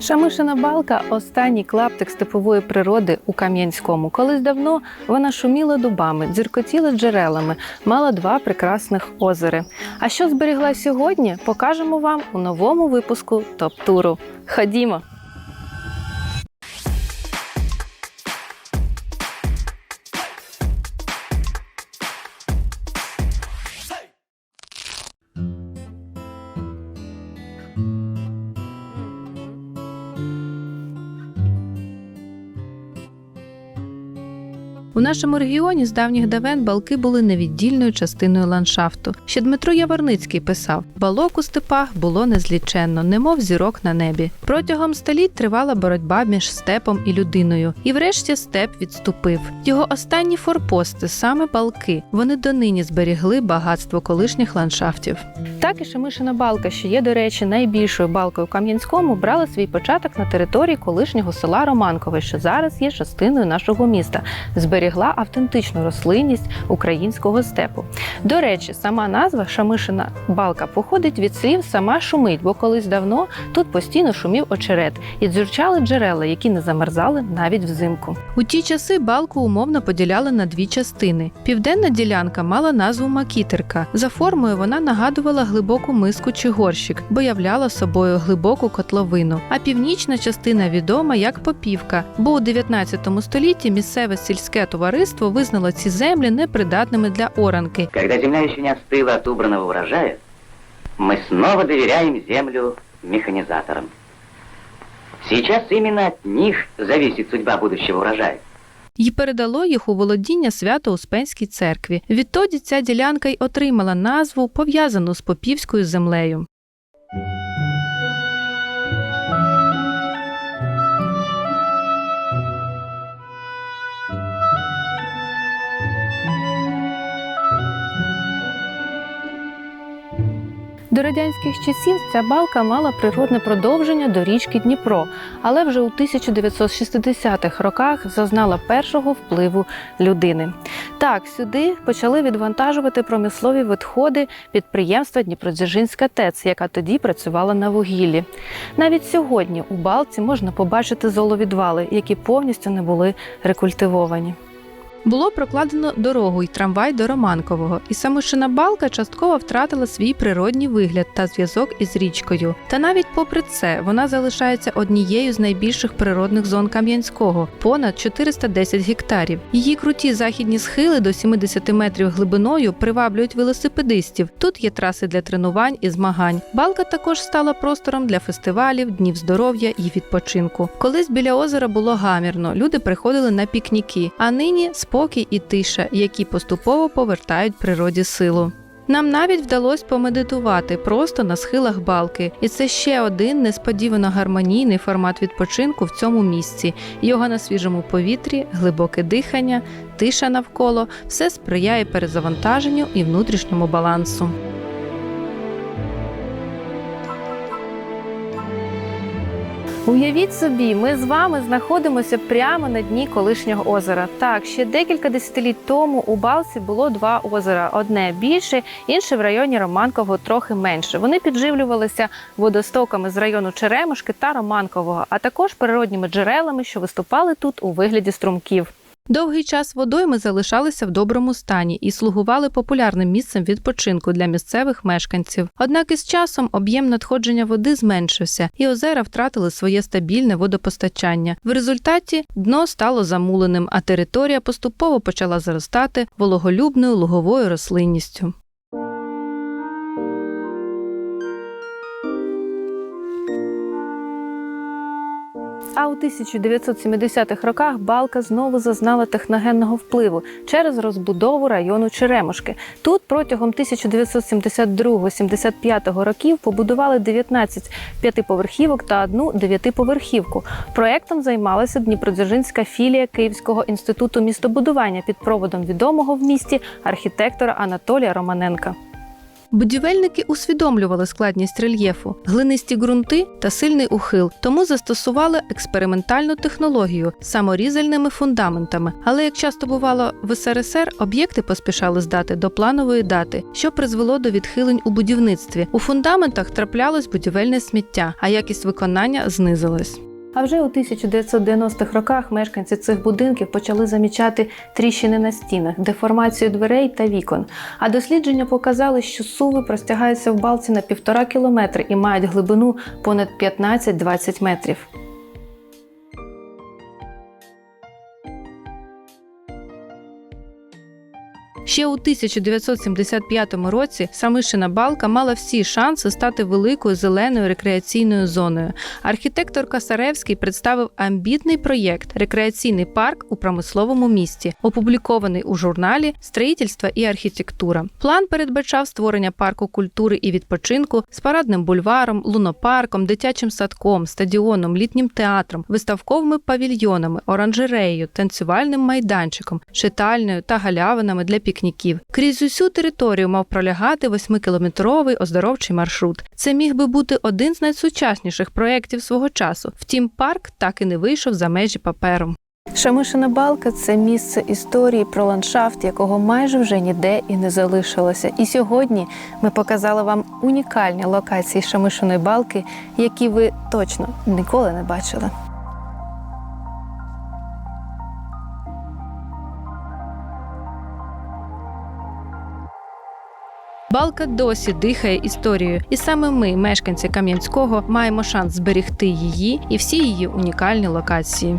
Шамишина балка останній клаптик степової природи у Кам'янському. Колись давно вона шуміла дубами, дзюркотіла джерелами, мала два прекрасних озери. А що зберегла сьогодні, покажемо вам у новому випуску топ-туру. Ходімо! У нашому регіоні з давніх давен балки були невіддільною частиною ландшафту. Ще Дмитро Яворницький писав: балок у степах було незліченно, немов зірок на небі. Протягом століть тривала боротьба між степом і людиною, і врешті степ відступив. Його останні форпости саме балки. Вони донині зберігли багатство колишніх ландшафтів. Так і Шемишина балка, що є, до речі, найбільшою балкою у Кам'янському, брала свій початок на території колишнього села Романкове, що зараз є частиною нашого міста зберігла автентичну рослинність українського степу. До речі, сама назва Шамишина балка походить від слів сама шумить, бо колись давно тут постійно шумів очерет і дзюрчали джерела, які не замерзали навіть взимку. У ті часи балку умовно поділяли на дві частини. Південна ділянка мала назву Макітерка. За формою вона нагадувала глибоку миску чи горщик, бо являла собою глибоку котловину. А північна частина відома як Попівка, бо у 19 столітті місцеве сільське товариство визнало ці землі непридатними для оранки. Когда земля еще не остыла от убранного урожая, мы снова доверяем землю механизаторам. Сейчас именно от них зависит судьба будущего урожая. і передало їх у володіння Свято-Успенській церкві. Відтоді ця ділянка й отримала назву, пов'язану з Попівською землею. До радянських часів ця балка мала природне продовження до річки Дніпро, але вже у 1960-х роках зазнала першого впливу людини. Так, сюди почали відвантажувати промислові відходи підприємства Дніпродзержинська ТЕЦ, яка тоді працювала на вугіллі. Навіть сьогодні у балці можна побачити золовідвали, які повністю не були рекультивовані. Було прокладено дорогу й трамвай до Романкового, і самошина балка частково втратила свій природній вигляд та зв'язок із річкою. Та навіть попри це вона залишається однією з найбільших природних зон Кам'янського понад 410 гектарів. Її круті західні схили до 70 метрів глибиною приваблюють велосипедистів. Тут є траси для тренувань і змагань. Балка також стала простором для фестивалів, днів здоров'я і відпочинку. Колись біля озера було гамірно, люди приходили на пікніки, а нині спокій і тиша, які поступово повертають природі силу. Нам навіть вдалося помедитувати просто на схилах балки, і це ще один несподівано гармонійний формат відпочинку в цьому місці. Його на свіжому повітрі, глибоке дихання, тиша навколо все сприяє перезавантаженню і внутрішньому балансу. Уявіть собі, ми з вами знаходимося прямо на дні колишнього озера. Так, ще декілька десятиліть тому у Балці було два озера: одне більше, інше в районі Романкового трохи менше. Вони підживлювалися водостоками з району Черемушки та Романкового, а також природніми джерелами, що виступали тут у вигляді струмків. Довгий час водойми залишалися в доброму стані і слугували популярним місцем відпочинку для місцевих мешканців. Однак із часом об'єм надходження води зменшився, і озера втратили своє стабільне водопостачання. В результаті дно стало замуленим, а територія поступово почала заростати вологолюбною луговою рослинністю. А у 1970-х роках балка знову зазнала техногенного впливу через розбудову району Черемушки. Тут протягом 1972-75 років побудували 19 п'ятиповерхівок та одну дев'ятиповерхівку. Проектом займалася Дніпродзержинська філія Київського інституту містобудування під проводом відомого в місті архітектора Анатолія Романенка. Будівельники усвідомлювали складність рельєфу, глинисті ґрунти та сильний ухил, тому застосували експериментальну технологію саморізальними фундаментами. Але як часто бувало в СРСР, об'єкти поспішали здати до планової дати, що призвело до відхилень у будівництві. У фундаментах траплялось будівельне сміття, а якість виконання знизилась. А вже у 1990-х роках мешканці цих будинків почали замічати тріщини на стінах, деформацію дверей та вікон. А дослідження показали, що суви простягаються в балці на півтора кілометри і мають глибину понад 15-20 метрів. Ще у 1975 році Самишина балка мала всі шанси стати великою зеленою рекреаційною зоною. Архітектор Касаревський представив амбітний проєкт рекреаційний парк у промисловому місті, опублікований у журналі Строїтельство і архітектура. План передбачав створення парку культури і відпочинку з парадним бульваром, лунопарком, дитячим садком, стадіоном, літнім театром, виставковими павільйонами, оранжереєю, танцювальним майданчиком, читальною та галявинами для пікніків. Крізь усю територію мав пролягати восьмикілометровий оздоровчий маршрут. Це міг би бути один з найсучасніших проєктів свого часу. Втім, парк так і не вийшов за межі паперу. Шамишина балка це місце історії про ландшафт, якого майже вже ніде і не залишилося. І сьогодні ми показали вам унікальні локації Шамишиної балки, які ви точно ніколи не бачили. Балка досі дихає історією, і саме ми, мешканці Кам'янського, маємо шанс зберегти її і всі її унікальні локації.